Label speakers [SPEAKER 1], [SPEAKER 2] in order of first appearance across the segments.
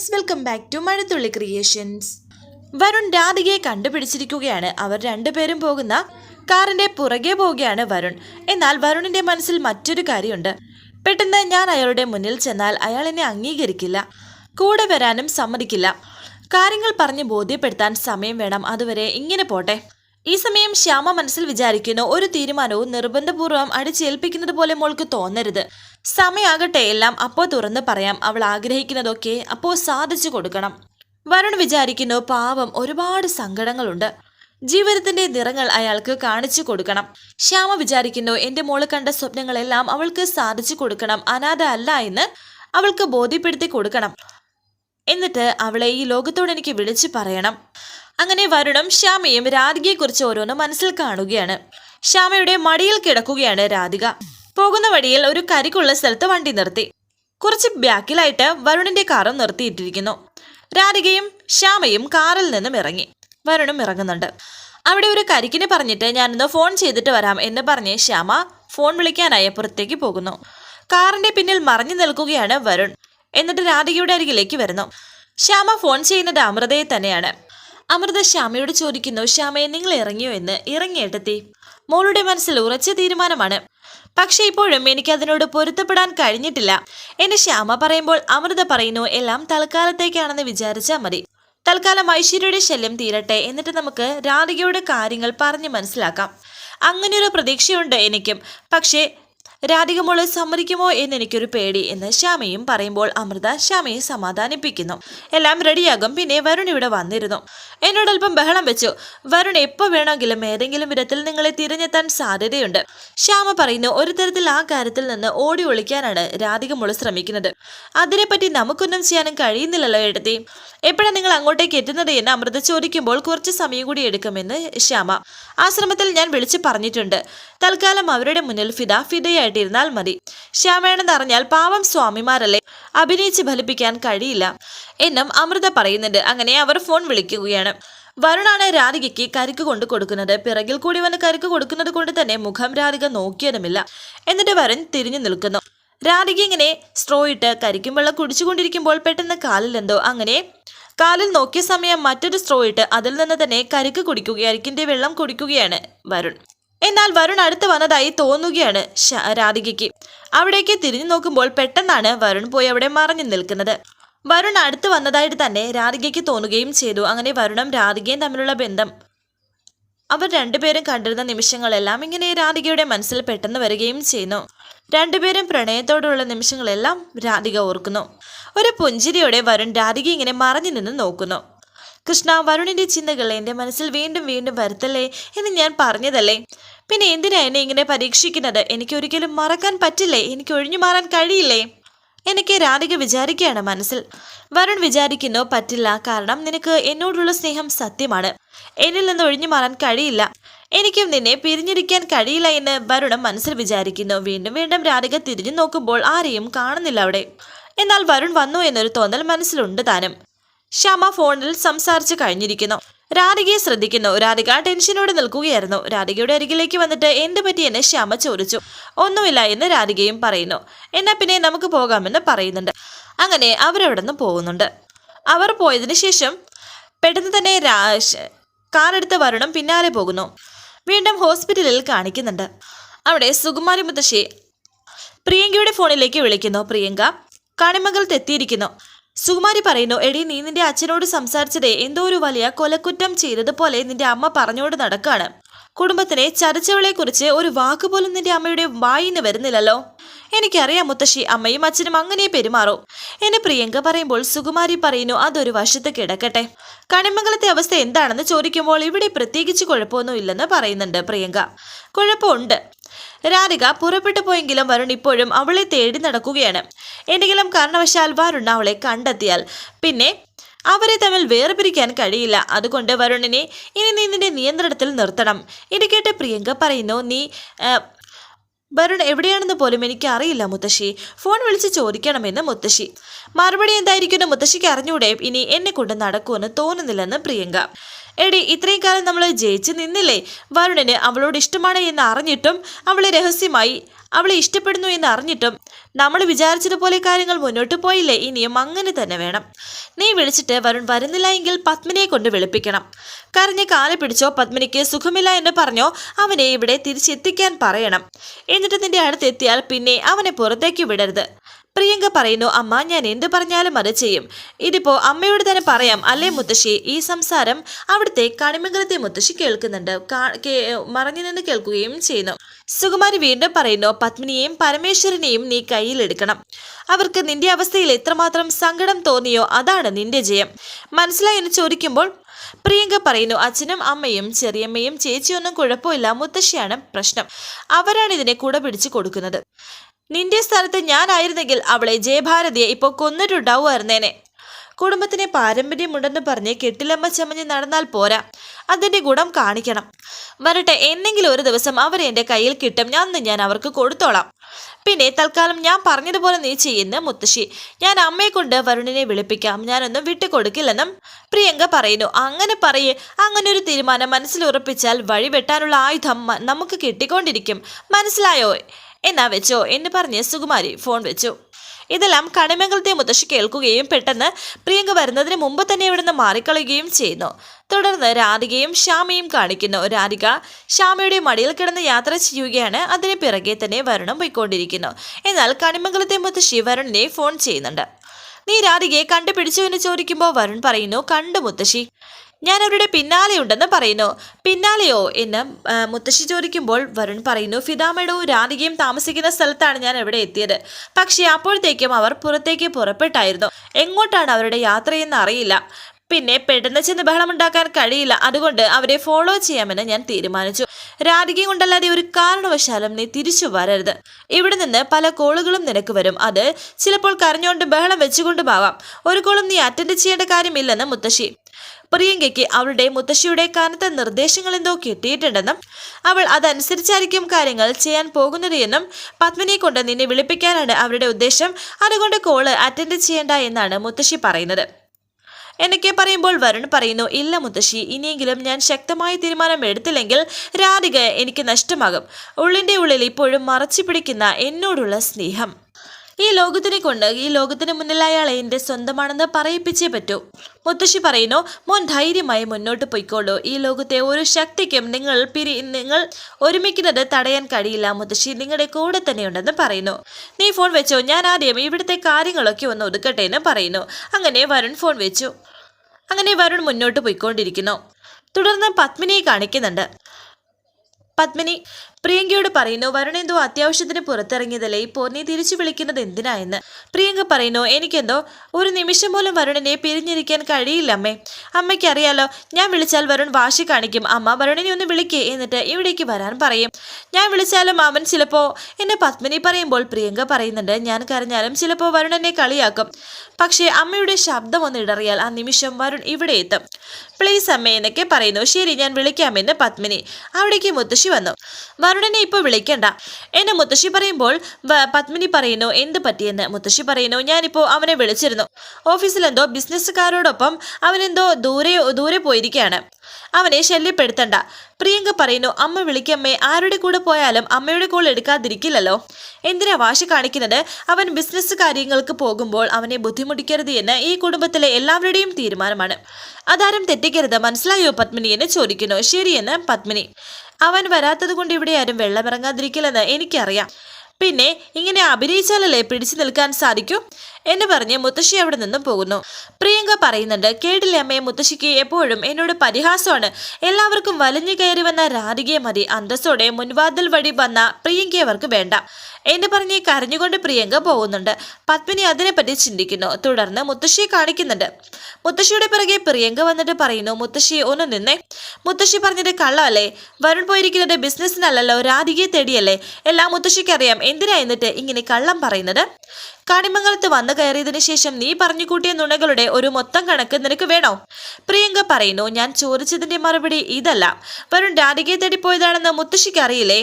[SPEAKER 1] Friends welcome back to Mazhathulli creations Varun രാധികയെ കണ്ടുപിടിച്ചിരിക്കുകയാണ്. അവർ രണ്ടുപേരും പോകുന്ന കാറിന്റെ പുറകെ പോവുകയാണ് വരുൺ. എന്നാൽ വരുണിന്റെ മനസ്സിൽ മറ്റൊരു കാര്യമുണ്ട്. പെട്ടെന്ന് ഞാൻ അയാളുടെ മുന്നിൽ ചെന്നാൽ അയാൾ എന്നെ അംഗീകരിക്കില്ല. കൂടെ വരാനും സമ്മതിക്കില്ല. കാര്യങ്ങൾ പറഞ്ഞ് ബോധ്യപ്പെടുത്താൻ സമയം വേണം. അതുവരെ ഇങ്ങനെ പോട്ടെ. ഈ സമയം ശ്യാമ മനസ്സിൽ വിചാരിക്കുന്നു ഒരു തീരുമാനവും നിർബന്ധപൂർവം അടിച്ചേൽപ്പിക്കുന്നത് പോലെ മോൾക്ക് തോന്നരുത്. സമയാകട്ടെ എല്ലാം അപ്പോ തുറന്ന് പറയാം. അവൾ ആഗ്രഹിക്കുന്നതൊക്കെ അപ്പോ സാധിച്ചു കൊടുക്കണം. വരുൺ വിചാരിക്കുന്നു പാവം ഒരുപാട് സങ്കടങ്ങളുണ്ട്. ജീവിതത്തിന്റെ നിറങ്ങൾ അയാൾക്ക് കാണിച്ചു കൊടുക്കണം. ശ്യാമ വിചാരിക്കുന്നു എന്റെ മോൾ കണ്ട സ്വപ്നങ്ങളെല്ലാം അവൾക്ക് സാധിച്ചു കൊടുക്കണം. അനാഥ അല്ല എന്ന് അവൾക്ക് ബോധ്യപ്പെടുത്തി കൊടുക്കണം. എന്നിട്ട് അവളെ ഈ ലോകത്തോട് എനിക്ക് വിളിച്ചു പറയണം. അങ്ങനെ വരുണും ശ്യാമയും രാധികയെക്കുറിച്ച് ഓരോന്ന് മനസ്സിൽ കാണുകയാണ്. ശ്യാമയുടെ മടിയിൽ കിടക്കുകയാണ് രാധിക. പോകുന്ന വഴിയിൽ ഒരു കരിക്കുള്ള സ്ഥലത്ത് വണ്ടി നിർത്തി. കുറച്ച് ബാക്കിലായിട്ട് വരുണിന്റെ കാറും നിർത്തിയിട്ടിരിക്കുന്നു. രാധികയും ശ്യാമയും കാറിൽ നിന്നും ഇറങ്ങി. വരുണും ഇറങ്ങുന്നുണ്ട്. അവിടെ ഒരു കരിക്കിനെ പറഞ്ഞിട്ട് ഞാനൊന്ന് ഫോൺ ചെയ്തിട്ട് വരാം എന്ന് പറഞ്ഞ് ശ്യാമ ഫോൺ വിളിക്കാനായി പുറത്തേക്ക് പോകുന്നു. കാറിന്റെ പിന്നിൽ മറഞ്ഞു നിൽക്കുകയാണ് വരുൺ. എന്നിട്ട് രാധികയുടെ അരികിലേക്ക് വരുന്നു. ശ്യാമ ഫോൺ ചെയ്യുന്നത് അമൃതയെ തന്നെയാണ്. അമൃത ശ്യാമയോട് ചോദിക്കുന്നു ശ്യാമയെ നിങ്ങൾ ഇറങ്ങിയോ എന്ന്? ഇറങ്ങിയെട്ടെത്തി. മോളുടെ മനസ്സിൽ ഉറച്ച തീരുമാനമാണ്. പക്ഷെ ഇപ്പോഴും എനിക്ക് അതിനോട് പൊരുത്തപ്പെടാൻ കഴിഞ്ഞിട്ടില്ല. എന്നെ ശ്യാമ പറയുമ്പോൾ അമൃത പറയുന്നു എല്ലാം തൽക്കാലത്തേക്കാണെന്ന് വിചാരിച്ചാൽ മതി. തൽക്കാലം ഐശ്വര്യയുടെ ശല്യം തീരട്ടെ എന്നിട്ട് നമുക്ക് രാധികയുടെ കാര്യങ്ങൾ പറഞ്ഞു മനസ്സിലാക്കാം. അങ്ങനെയൊരു പ്രതീക്ഷയുണ്ട് എനിക്കും. പക്ഷേ രാധിക സമ്മതിക്കുമോ എന്ന് എനിക്കൊരു പേടി എന്ന് ശ്യാമയും പറയുമ്പോൾ അമൃത ശ്യാമയെ സമാധാനിപ്പിക്കുന്നു. എല്ലാം റെഡിയാകും. പിന്നെ വരുൺ ഇവിടെ വന്നിരുന്നു. അല്പം ബഹളം വെച്ചു. വരുൺ എപ്പോൾ വേണമെങ്കിലും ഏതെങ്കിലും വിധത്തിൽ നിങ്ങളെ തിരഞ്ഞെത്താൻ സാധ്യതയുണ്ട്. ശ്യാമ പറയുന്നു ഒരു തരത്തിൽ ആ കാര്യത്തിൽ നിന്ന് ഓടി ഒളിക്കാനാണ് രാധിക മോൾ ശ്രമിക്കുന്നത്. അതിനെപ്പറ്റി നമുക്കൊന്നും ചെയ്യാനും കഴിയുന്നില്ലല്ലോ എടുത്തി. എപ്പോഴാണ് നിങ്ങൾ അങ്ങോട്ടേക്ക് എത്തുന്നത് എന്ന് അമൃത ചോദിക്കുമ്പോൾ കുറച്ച് സമയം കൂടി എടുക്കുമെന്ന് ശ്യാമ ആ ശ്രമത്തിൽ ഞാൻ വിളിച്ചു പറഞ്ഞിട്ടുണ്ട്. തൽക്കാലം അവരുടെ മുന്നിൽ ഫിദ ഫിദയായിട്ടിരുന്നാൽ മതി. ശ്യാമേണെന്ന് അറിഞ്ഞാൽ പാവം സ്വാമിമാരല്ലേ? അഭിനയിച്ച് ഫലിപ്പിക്കാൻ കഴിയില്ല. എന്നും അമൃത പറയുന്നുണ്ട്. അങ്ങനെ അവർ ഫോൺ വിളിക്കുകയാണ്. വരുണാണ് രാധികയ്ക്ക് കരിക്ക് കൊണ്ട് കൊടുക്കുന്നത്. പിറകിൽ കൂടി വന്ന് കരിക്ക് കൊടുക്കുന്നത് കൊണ്ട് തന്നെ മുഖം രാധിക നോക്കിയതുമില്ല. എന്നിട്ട് വരുൺ തിരിഞ്ഞു നിൽക്കുന്നു. രാധിക ഇങ്ങനെ സ്ട്രോ ഇട്ട് കരിക്കും വെള്ളം കുടിച്ചുകൊണ്ടിരിക്കുമ്പോൾ പെട്ടെന്ന് കാലിൽ എന്തോ അങ്ങനെ കാലിൽ നോക്കിയ സമയം മറ്റൊരു സ്ട്രോ ഇട്ട് അതിൽ നിന്ന് തന്നെ കരിക്ക് കുടിക്കുകയായിരിക്കും. വെള്ളം കുടിക്കുകയാണ് വരുൺ. എന്നാൽ വരുൺ അടുത്ത് വന്നതായി തോന്നുകയാണ് രാധികയ്ക്ക്. അവിടേക്ക് തിരിഞ്ഞു നോക്കുമ്പോൾ പെട്ടെന്നാണ് വരുൺ പോയി അവിടെ മറഞ്ഞു നിൽക്കുന്നത്. വരുൺ അടുത്ത് വന്നതായിട്ട് തന്നെ രാധികയ്ക്ക് തോന്നുകയും ചെയ്തു. അങ്ങനെ വരുണും രാധികയും തമ്മിലുള്ള ബന്ധം. അവർ രണ്ടുപേരും കണ്ടിരുന്ന നിമിഷങ്ങളെല്ലാം ഇങ്ങനെ രാധികയുടെ മനസ്സിൽ പെട്ടെന്ന് വരികയും ചെയ്യുന്നു. രണ്ടുപേരും പ്രണയത്തോടുള്ള നിമിഷങ്ങളെല്ലാം രാധിക ഓർക്കുന്നു. ഒരു പുഞ്ചിരിയോടെ വരുൺ രാധിക ഇങ്ങനെ മറഞ്ഞു നിന്ന് നോക്കുന്നു. കൃഷ്ണ വരുണിന്റെ ചിന്തകൾ എന്റെ മനസ്സിൽ വീണ്ടും വീണ്ടും വരുത്തല്ലേ എന്ന് ഞാൻ പറഞ്ഞതല്ലേ? പിന്നെ എന്തിനാ എന്നെ ഇങ്ങനെ പരീക്ഷിക്കുന്നത്? എനിക്ക് ഒരിക്കലും മറക്കാൻ പറ്റില്ലേ? എനിക്ക് ഒഴിഞ്ഞു മാറാൻ കഴിയില്ലേ? എനിക്ക് രാധിക വിചാരിക്കുകയാണ് മനസ്സിൽ. വരുൺ വിചാരിക്കുന്നു പറ്റില്ല കാരണം നിനക്ക് എന്നോടുള്ള സ്നേഹം സത്യമാണ്. എന്നിൽ നിന്ന് ഒഴിഞ്ഞു മാറാൻ കഴിയില്ല. എനിക്കും നിന്നെ പിരിഞ്ഞിരിക്കാൻ കഴിയില്ല എന്ന് വരുണം മനസ്സിൽ വിചാരിക്കുന്നു. വീണ്ടും വീണ്ടും രാധിക തിരിഞ്ഞു നോക്കുമ്പോൾ ആരെയും കാണുന്നില്ല അവിടെ. എന്നാൽ വരുൺ വന്നു എന്നൊരു തോന്നൽ മനസ്സിലുണ്ട് താനും. ശ്യാമ ഫോണിൽ സംസാരിച്ച് കഴിഞ്ഞിരിക്കുന്നു. രാധികയെ ശ്രദ്ധിക്കുന്നു. രാധിക ടെൻഷനോടെ നിൽക്കുകയായിരുന്നു. രാധികയുടെ അരികിലേക്ക് വന്നിട്ട് എന്ത് പറ്റിയെന്ന് ശ്യാമ ചോദിച്ചു. ഒന്നുമില്ല എന്ന് രാധികയും പറയുന്നു. എന്നാ പിന്നെ നമുക്ക് പോകാമെന്ന് പറയുന്നുണ്ട്. അങ്ങനെ അവരവിടെ നിന്ന് പോകുന്നുണ്ട്. അവർ പോയതിനു ശേഷം പെട്ടെന്ന് തന്നെ കാറെടുത്ത് വരണം പിന്നാലെ പോകുന്നു. വീണ്ടും ഹോസ്പിറ്റലിൽ കാണിക്കുന്നുണ്ട്. അവിടെ സുകുമാരി മുത്തശ്ശി പ്രിയങ്കയുടെ ഫോണിലേക്ക് വിളിക്കുന്നു. പ്രിയങ്ക കണിമകൾ തെത്തിയിരിക്കുന്നു സുകുമാരി പറയുന്നു എടി നീ നിന്റെ അച്ഛനോട് സംസാരിച്ചതേ എന്തോ ഒരു വലിയ കൊലക്കുറ്റം ചെയ്തതുപോലെ നിന്റെ അമ്മ പറഞ്ഞോട് നടക്കാണ്. കുടുംബത്തിനെ ചതച്ചവളെ കുറിച്ച് ഒരു വാക്ക് പോലും നിന്റെ അമ്മയുടെ വായിന്ന് വരുന്നില്ലല്ലോ. എനിക്കറിയാം മുത്തശ്ശി അമ്മയും അച്ഛനും അങ്ങനെ പെരുമാറും. എന്നെ പ്രിയങ്ക പറയുമ്പോൾ സുകുമാരി പറയുന്നു അതൊരു വശത്ത് കിടക്കട്ടെ. കണിമംഗലത്തെ അവസ്ഥ എന്താണെന്ന് ചോദിക്കുമ്പോൾ ഇവിടെ പ്രത്യേകിച്ച് കുഴപ്പമൊന്നും ഇല്ലെന്ന് പറയുന്നുണ്ട് പ്രിയങ്ക. കുഴപ്പമുണ്ട്. രാധിക പുറപ്പെട്ടു പോയെങ്കിലും വരുൺ ഇപ്പോഴും അവളെ തേടി നടക്കുകയാണ്. എന്തെങ്കിലും കാരണവശാൽ വരുൺ അവളെ കണ്ടെത്തിയാൽ പിന്നെ അവരെ തമ്മിൽ വേർപിരിക്കാൻ കഴിയില്ല. അതുകൊണ്ട് വരുണിനെ ഇനി നീ നിന്റെ നിയന്ത്രണത്തിൽ നിർത്തണം. ഇത് കേട്ട് പ്രിയങ്ക പറയുന്നു നീ വരുൺ എവിടെയാണെന്ന് പോലും എനിക്ക് അറിയില്ല മുത്തശ്ശി. ഫോൺ വിളിച്ച് ചോദിക്കണമെന്ന് മുത്തശ്ശി. മറുപടി എന്തായിരിക്കുന്നു മുത്തശ്ശിക്ക് അറിഞ്ഞൂടെ. ഇനി എന്നെ കൊണ്ട് നടക്കുമെന്ന് തോന്നുന്നില്ലെന്ന് പ്രിയങ്ക. എടി ഇത്രയും കാലം നമ്മൾ ജയിച്ച് നിന്നില്ലേ? വരുണന് അവളോട് ഇഷ്ടമാണ് എന്ന് അറിഞ്ഞിട്ടും അവളെ രഹസ്യമായി അവളെ ഇഷ്ടപ്പെടുന്നു എന്ന് അറിഞ്ഞിട്ടും നമ്മൾ വിചാരിച്ചതുപോലെ കാര്യങ്ങൾ മുന്നോട്ട് പോയില്ലേ? ഇനിയും അങ്ങനെ തന്നെ വേണം. നീ വിളിച്ചിട്ട് വരുൺ വരുന്നില്ല എങ്കിൽ പത്മിനിയെ കൊണ്ട് വിളിപ്പിക്കണം. കരഞ്ഞ് കാലെ പിടിച്ചോ പത്മിനിക്ക് സുഖമില്ല എന്ന് പറഞ്ഞോ അവനെ ഇവിടെ തിരിച്ചെത്തിക്കാൻ പറയണം. എന്നിട്ട് നിന്റെ അടുത്തെത്തിയാൽ പിന്നെ അവനെ പുറത്തേക്ക് വിടരുത്. പ്രിയങ്ക പറയുന്നു അമ്മ ഞാൻ എന്ത് പറഞ്ഞാലും അത് ചെയ്യും. ഇതിപ്പോ അമ്മയോട് തന്നെ പറയാം അല്ലേ മുത്തശ്ശി? ഈ സംസാരം അവിടുത്തെ കണിമംഗലത്തെ മുത്തശ്ശി കേൾക്കുന്നുണ്ട്. മറഞ്ഞു നിന്ന് കേൾക്കുകയും ചെയ്യുന്നു. സുകുമാരി വീണ്ടും പറയുന്നു പത്മിനിയെയും പരമേശ്വരനെയും നീ കയ്യിലെടുക്കണം. അവർക്ക് നിന്റെ അവസ്ഥയിൽ എത്രമാത്രം സങ്കടം തോന്നിയോ അതാണ് നിന്റെ ജയം. മനസ്സിലായി എന്ന് ചോദിക്കുമ്പോൾ പ്രിയങ്ക പറയുന്നു അച്ഛനും അമ്മയും ചെറിയമ്മയും ചേച്ചിയൊന്നും കുഴപ്പമില്ല മുത്തശ്ശിയാണ് പ്രശ്നം. അവരാണ് ഇതിനെ കൂടെ പിടിച്ചു കൊടുക്കുന്നത്. നിന്റെ സ്ഥലത്ത് ഞാനായിരുന്നെങ്കിൽ അവളെ ജയഭാരതിയെ ഇപ്പോൾ കൊന്നിട്ടുണ്ടാവുമായിരുന്നേനെ. കുടുംബത്തിന് പാരമ്പര്യമുണ്ടെന്ന് പറഞ്ഞ് കെട്ടിലമ്മ ചമഞ്ഞ് നടന്നാൽ പോരാ. അതിന്റെ ഗുണം കാണിക്കണം. വരട്ടെ എന്നെങ്കിലും ഒരു ദിവസം അവരെ എന്റെ കയ്യിൽ കിട്ടും. ഞാൻ ഞാൻ അവർക്ക് കൊടുത്തോളാം. പിന്നെ തൽക്കാലം ഞാൻ പറഞ്ഞതുപോലെ നീ ചെയ്യുന്ന മുത്തശ്ശി. ഞാൻ അമ്മയെ കൊണ്ട് വരുണിനെ വിളിപ്പിക്കാം. ഞാനൊന്നും വിട്ടുകൊടുക്കില്ലെന്നും പ്രിയങ്ക പറയുന്നു. അങ്ങനെ പറയേ. അങ്ങനെ ഒരു തീരുമാനം മനസ്സിൽ ഉറപ്പിച്ചാൽ വഴി വെട്ടാനുള്ള ആയുധം നമുക്ക് കിട്ടിക്കൊണ്ടിരിക്കും. മനസ്സിലായോ? എന്നാ വെച്ചോ എന്ന് പറഞ്ഞ് സുകുമാരി ഫോൺ വെച്ചു. ഇതെല്ലാം കണിമംഗലത്തെ മുത്തശ്ശി കേൾക്കുകയും പെട്ടെന്ന് പ്രിയങ്ക വരുന്നതിന് മുമ്പ് തന്നെ ഇവിടുന്ന് മാറിക്കളയുകയും ചെയ്യുന്നു. തുടർന്ന് രാധികയും ശ്യാമയും കാണിക്കുന്നു. രാധിക ശ്യാമയുടെ മടിയിൽ കിടന്ന് യാത്ര ചെയ്യുകയാണ്. അതിന് പിറകെ തന്നെ വരുണം പോയിക്കൊണ്ടിരിക്കുന്നു. എന്നാൽ കണിമംഗലത്തെ മുത്തശ്ശി വരുണിനെ ഫോൺ ചെയ്യുന്നുണ്ട്. നീ രാധികയെ കണ്ടുപിടിച്ചു എന്ന് ചോദിക്കുമ്പോൾ വരുൺ പറയുന്നു കണ്ടു മുത്തശ്ശി. ഞാൻ അവരുടെ പിന്നാലെയുണ്ടെന്ന് പറയുന്നു. പിന്നാലെയോ എന്ന് മുത്തശ്ശി ചോദിക്കുമ്പോൾ വരുൺ പറയുന്നു ഫിദാമേടവും രാധികയും താമസിക്കുന്ന സ്ഥലത്താണ് ഞാൻ ഇവിടെ എത്തിയത്. പക്ഷേ അപ്പോഴത്തേക്കും അവർ പുറത്തേക്ക് പുറപ്പെട്ടായിരുന്നു. എങ്ങോട്ടാണ് അവരുടെ യാത്രയെന്ന് അറിയില്ല. പിന്നെ പെട്ടെന്ന് ചെന്ന് ബഹളമുണ്ടാക്കാൻ കഴിയില്ല. അതുകൊണ്ട് അവരെ ഫോളോ ചെയ്യാമെന്ന് ഞാൻ തീരുമാനിച്ചു. രാധികയും കൊണ്ടല്ലാതെ ഒരു കാരണവശാലും നീ തിരിച്ചു വരരുത്. ഇവിടെ നിന്ന് പല കോളുകളും നിനക്ക് വരും. അത് ചിലപ്പോൾ കരഞ്ഞുകൊണ്ട് ബഹളം വെച്ചുകൊണ്ടുമാവാം. ഒരു കോളും നീ അറ്റൻഡ് ചെയ്യേണ്ട കാര്യമില്ലെന്ന് മുത്തശ്ശി പ്രിയങ്കയ്ക്ക് അവളുടെ മുത്തശ്ശിയുടെ കനത്ത നിർദ്ദേശങ്ങൾ എന്തോ കിട്ടിയിട്ടുണ്ടെന്നും അവൾ അതനുസരിച്ചായിരിക്കും കാര്യങ്ങൾ ചെയ്യാൻ പോകുന്നത് എന്നും പത്മിനിയെ കൊണ്ട് നിന്നെ വിളിപ്പിക്കാനാണ് അവരുടെ ഉദ്ദേശം. അതുകൊണ്ട് കോൾ അറ്റൻഡ് ചെയ്യേണ്ട എന്നാണ് മുത്തശ്ശി പറയുന്നത്. എന്നൊക്കെ പറയുമ്പോൾ വരുൺ പറയുന്നു ഇല്ല മുത്തശ്ശി ഇനിയെങ്കിലും ഞാൻ ശക്തമായ തീരുമാനം എടുത്തില്ലെങ്കിൽ രാധിക എനിക്ക് നഷ്ടമാകും. ഉള്ളിന്റെ ഉള്ളിൽ ഇപ്പോഴും മറച്ചു പിടിക്കുന്ന എന്നോടുള്ള സ്നേഹം. ഈ ലോകത്തിനെ കൊണ്ട് ഈ ലോകത്തിന് മുന്നിൽ അയാൾ എന്റെ സ്വന്തമാണെന്ന് പറയിപ്പിച്ചേ പറ്റൂ. മുത്തശ്ശി പറയുന്നു മോൻ ധൈര്യമായി മുന്നോട്ട് പോയിക്കോളൂ. ഈ ലോകത്തെ ഒരു ശക്തിക്കും നിങ്ങൾ പിരി നിങ്ങൾ ഒരുമിക്കുന്നത് തടയാൻ കഴിയില്ല മുത്തശ്ശി. നിങ്ങളുടെ കൂടെ തന്നെയുണ്ടെന്ന് പറയുന്നു. നീ ഫോൺ വെച്ചോ? ഞാൻ ആദ്യം ഇവിടുത്തെ കാര്യങ്ങളൊക്കെ ഒന്ന് ഒതുക്കട്ടെ എന്ന് പറയുന്നു. അങ്ങനെ വരുൺ ഫോൺ വെച്ചു. അങ്ങനെ വരുൺ മുന്നോട്ട് പോയിക്കൊണ്ടിരിക്കുന്നു. തുടർന്ന് പത്മിനിയെ കാണിക്കുന്നുണ്ട്. പത്മിനി പ്രിയങ്കയോട് പറയുന്നു വരുൺ എന്തോ അത്യാവശ്യത്തിന് പുറത്തിറങ്ങിയതല്ലേ? ഇപ്പോൾ നീ തിരിച്ചു വിളിക്കുന്നത് എന്തിനാ എന്ന്. പ്രിയങ്ക പറയുന്നു എനിക്കെന്തോ ഒരു നിമിഷം പോലും വരുണിനെ പിരിഞ്ഞിരിക്കാൻ കഴിയില്ല അമ്മേ. അമ്മയ്ക്ക് അറിയാലോ ഞാൻ വിളിച്ചാൽ വരുൺ വാശി കാണിക്കും. അമ്മ വരുണിനെ ഒന്ന് വിളിക്കേ എന്നിട്ട് ഇവിടേക്ക് വരാൻ പറയും. ഞാൻ വിളിച്ചാലും അവൻ ചിലപ്പോൾ എന്നെ പത്മിനി പറയുമ്പോൾ പ്രിയങ്ക പറയുന്നുണ്ട് ഞാൻ കരഞ്ഞാലും ചിലപ്പോൾ വരുൺ എന്നെ കളിയാക്കും. പക്ഷേ അമ്മയുടെ ശബ്ദം ഒന്ന് ഇടറിയാൽ ആ നിമിഷം വരുൺ ഇവിടെ എത്തും. പ്ലീസ് അമ്മേ എന്നൊക്കെ പറയുന്നു. ശരി ഞാൻ വിളിക്കാമെന്ന് പത്മിനി അവിടേക്ക് മുത്തശ്ശി വന്നു. വരുണിനെ ഇപ്പോൾ വിളിക്കണ്ട. എന്നെ മുത്തശ്ശി പറയുമ്പോൾ പത്മിനി പറയുന്നു എന്ത് പറ്റിയെന്ന്? മുത്തശ്ശി പറയുന്നു ഞാനിപ്പോൾ അവനെ വിളിച്ചിരുന്നു. ഓഫീസിലെന്തോ ബിസിനസ്സുകാരോടൊപ്പം അവനെന്തോ ദൂരെ ദൂരെ പോയിരിക്കുകയാണ് അവനെ ശല്യപ്പെടുത്തണ്ട. പ്രിയങ്ക പറയുന്നു അമ്മ വിളിക്കമ്മേ ആരുടെ കൂടെ പോയാലും അമ്മയുടെ കോൾ എടുക്കാതിരിക്കില്ലല്ലോ. എന്തിനാ വാശി കാണിക്കുന്നത്? അവൻ ബിസിനസ് കാര്യങ്ങൾക്ക് പോകുമ്പോൾ അവനെ ബുദ്ധിമുട്ടിക്കരുത് എന്ന് ഈ കുടുംബത്തിലെ എല്ലാവരുടെയും തീരുമാനമാണ്. അതാരും തെറ്റിക്കരുത് മനസ്സിലായോ പത്മിനി എന്ന് ചോദിക്കുന്നു. ശരിയെന്ന് പത്മിനി. അവൻ വരാത്തത് കൊണ്ട് ഇവിടെ ആരും വെള്ളമിറങ്ങാതിരിക്കില്ലെന്ന് എനിക്കറിയാം. പിന്നെ ഇങ്ങനെ അഭിനയിച്ചാലല്ലേ പിടിച്ചു നിൽക്കാൻ സാധിക്കൂ എന്ന് പറഞ്ഞ് മുത്തശ്ശി അവിടെ നിന്നും പോകുന്നു. പ്രിയങ്ക പറയുന്നുണ്ട് കേട്ടില്ല അമ്മയെ മുത്തശ്ശിക്ക് എപ്പോഴും എന്നോട് പരിഹാസമാണ്. എല്ലാവർക്കും വലഞ്ഞു കയറി വന്ന രാധികയെ മതി. അന്തസ്സോടെ മുൻവാതിൽ വഴി വന്ന പ്രിയങ്കയെ അവർക്ക് വേണ്ട. എന്ന് പറഞ്ഞ് കരഞ്ഞുകൊണ്ട് പ്രിയങ്ക പോകുന്നുണ്ട്. പത്മിനി അതിനെപ്പറ്റി ചിന്തിക്കുന്നു. തുടർന്ന് മുത്തശ്ശിയെ കാണിക്കുന്നുണ്ട്. മുത്തശ്ശിയുടെ പിറകെ പ്രിയങ്ക വന്നിട്ട് പറയുന്നു മുത്തശ്ശി ഒന്ന് നിന്നേ. മുത്തശ്ശി പറഞ്ഞത് കള്ളമല്ലേ വരുൺ പോയിരിക്കുന്നത് ബിസിനസ്സിനല്ലല്ലോ രാധികയെ തേടിയല്ലേ? എല്ലാം മുത്തശ്ശിക്കറിയാം. എന്തിനാ എന്നിട്ട് ഇങ്ങനെ കള്ളം പറയുന്നത്? കാണിമംഗലത്ത് വന്നു കയറിയതിന് ശേഷം നീ പറഞ്ഞു കൂട്ടിയ നുണകളുടെ ഒരു മൊത്തം കണക്ക് നിനക്ക് വേണോ? പ്രിയങ്ക പറയുന്നു ഞാൻ ചോദിച്ചതിന്റെ മറുപടി ഇതല്ല. വരുൺ രാധികയെ തേടി പോയതാണെന്ന് മുത്തശ്ശിക്ക് അറിയില്ലേ?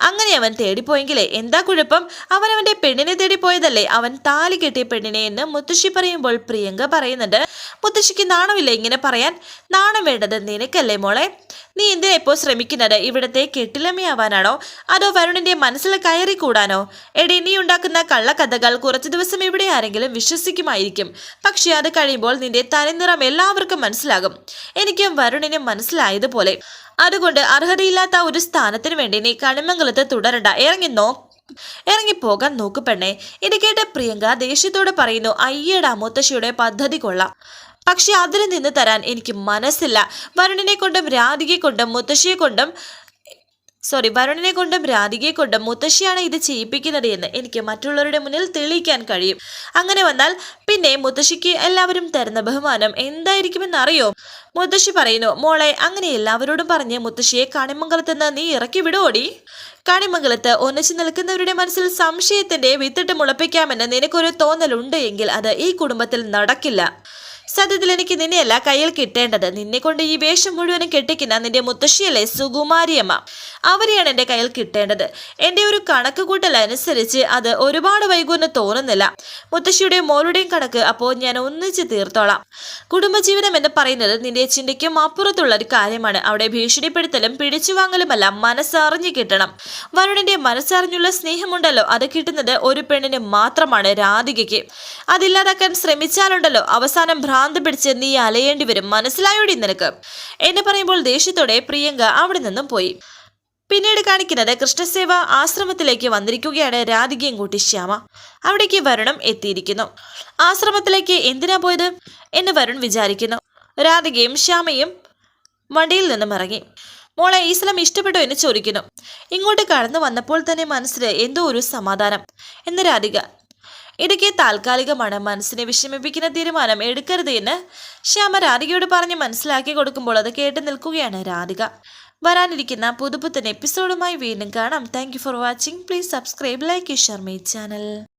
[SPEAKER 1] അങ്ങനെ അവൻ തേടിപ്പോയെങ്കിലേ എന്താ കുഴപ്പം? അവൻ അവന്റെ പെണ്ണിനെ തേടിപ്പോയതല്ലേ? അവൻ താലി കെട്ടിയ പെണ്ണിനെ എന്ന് മുത്തശ്ശി പറയുമ്പോൾ പ്രിയങ്ക പറയുന്നുണ്ട്. മുത്തശ്ശിക്ക് നാണമില്ല ഇങ്ങനെ പറയാൻ? നാണം വേണ്ടത് നിനക്കല്ലേ മോളെ? നീ എന്തിനാ ഇപ്പോൾ ശ്രമിക്കുന്നത്? ഇവിടത്തെ കെട്ടിലമ്മയാവാനാണോ? അതോ വരുണിന്റെ മനസ്സിൽ കയറി കൂടാനോ എടി നീ ഉണ്ടാക്കുന്ന കള്ളക്കഥകൾ കുറച്ചു ദിവസം ഇവിടെ ആരെങ്കിലും വിശ്വസിക്കുമായിരിക്കും. പക്ഷെ അത് കഴിയുമ്പോൾ നിന്റെ തനിനിറം എല്ലാവർക്കും മനസ്സിലാകും. എനിക്കും വരുണിനും മനസ്സിലായതുപോലെ. അതുകൊണ്ട് അർഹതയില്ലാത്ത ഒരു സ്ഥാനത്തിന് വേണ്ടി നീ കണിമംഗലത്ത് തുടരണ്ട. ഇറങ്ങി നോ ഇറങ്ങി പോകാൻ നോക്കു പെണ്ണേ. ഇത് കേട്ട് പ്രിയങ്ക ദേഷ്യത്തോടെ പറയുന്നു അയ്യടാ മുത്തശ്ശിയുടെ പദ്ധതി കൊള്ളാം. പക്ഷെ അതിൽ നിന്ന് തരാൻ എനിക്ക് മനസ്സില്ല. വരുണിനെ കൊണ്ടും രാധികയെ കൊണ്ടും മുത്തശ്ശിയെ കൊണ്ടും സോറി വരുണിനെ കൊണ്ടും രാധികയെ കൊണ്ടും മുത്തശ്ശിയാണ് ഇത് ചെയ്യിപ്പിക്കുന്നത് എന്ന് എനിക്ക് മറ്റുള്ളവരുടെ മുന്നിൽ തെളിയിക്കാൻ കഴിയും. അങ്ങനെ വന്നാൽ പിന്നെ മുത്തശ്ശിക്ക് എല്ലാവരും തരുന്ന ബഹുമാനം എന്തായിരിക്കുമെന്ന് അറിയോ മുത്തശ്ശി പറയുന്നു മോളെ അങ്ങനെ എല്ലാവരോടും പറഞ്ഞ് മുത്തശ്ശിയെ കണിമംഗലത്ത് നിന്ന് നീ ഇറക്കി വിടുവോടി? കണിമംഗലത്ത് ഒന്നിച്ചു നിൽക്കുന്നവരുടെ മനസ്സിൽ സംശയത്തിന്റെ വിത്തിട്ട് മുളപ്പിക്കാമെന്ന് നിനക്കൊരു തോന്നലുണ്ട് എങ്കിൽ അത് ഈ കുടുംബത്തിൽ നടക്കില്ല. സത്യത്തിൽ എനിക്ക് നിന്നെയല്ല കയ്യിൽ കിട്ടേണ്ടത്. നിന്നെ കൊണ്ട് ഈ വേഷം മുഴുവനും കെട്ടിക്കുന്ന നിന്റെ മുത്തശ്ശിയല്ലേ സുകുമാരിയമ്മ? അവരെയാണ് എന്റെ കയ്യിൽ കിട്ടേണ്ടത്. എന്റെ ഒരു കണക്ക് കൂട്ടൽ അനുസരിച്ച് അത് ഒരുപാട് വൈകുമെന്ന് തോന്നുന്നില്ല. മുത്തശ്ശിയുടെയും മോളുടെയും കണക്ക് അപ്പോൾ ഞാൻ ഒന്നിച്ച് തീർത്തോളാം. കുടുംബജീവനം എന്ന് പറയുന്നത് നിന്റെ ചിന്തയ്ക്കും അപ്പുറത്തുള്ള ഒരു കാര്യമാണ്. അവിടെ ഭീഷണിപ്പെടുത്തലും പിടിച്ചുവാങ്ങലുമല്ല മനസ്സറിഞ്ഞു കിട്ടണം. വരുണിന്റെ മനസ്സറിഞ്ഞുള്ള സ്നേഹമുണ്ടല്ലോ. അത് കിട്ടുന്നത് ഒരു പെണ്ണിന് മാത്രമാണ് രാധികയ്ക്ക്. അതില്ലാതാക്കാൻ ശ്രമിച്ചാലുണ്ടല്ലോ അവസാനം ഭ്രാന്ത് പിടിച്ച് നീ അലയേണ്ടി വരും. മനസ്സിലായോടി നിനക്ക്? എന്നെ പറയുമ്പോൾ ദേഷ്യത്തോടെ പ്രിയങ്ക അവിടെ നിന്നും പോയി. പിന്നീട് കാണിക്കുന്നത് കൃഷ്ണസേവ ആശ്രമത്തിലേക്ക് വന്നിരിക്കുകയാണ് രാധികയും കൂട്ടി ശ്യാമ. അവിടേക്ക് വരുണം എത്തിയിരിക്കുന്നു. ആശ്രമത്തിലേക്ക് എന്തിനാ പോയത്? എന്ന് വരുൺ വിചാരിക്കുന്നു. രാധികയും ശ്യാമയും വണ്ടിയിൽ നിന്നും ഇറങ്ങി. മോളെ ഈ സ്ഥലം ഇഷ്ടപ്പെട്ടോ എന്ന് ചോദിക്കുന്നു. ഇങ്ങോട്ട് കടന്നു വന്നപ്പോൾ തന്നെ മനസ്സിൽ എന്തോ ഒരു സമാധാനം. എന്ന് രാധിക ഇതൊക്കെ താൽക്കാലികമാണ് മനസ്സിനെ വിഷമിപ്പിക്കുന്ന തീരുമാനം എടുക്കരുത് എന്ന് ശ്യാമ രാധികയോട് പറഞ്ഞ് മനസ്സിലാക്കി കൊടുക്കുമ്പോൾ അത് കേട്ട് നിൽക്കുകയാണ് രാധിക. വരാനിരിക്കുന്ന പുതുപുത്തൻ എപ്പിസോഡുമായി വീണ്ടും കാണാം. Thank for watching please subscribe like Sharmi channel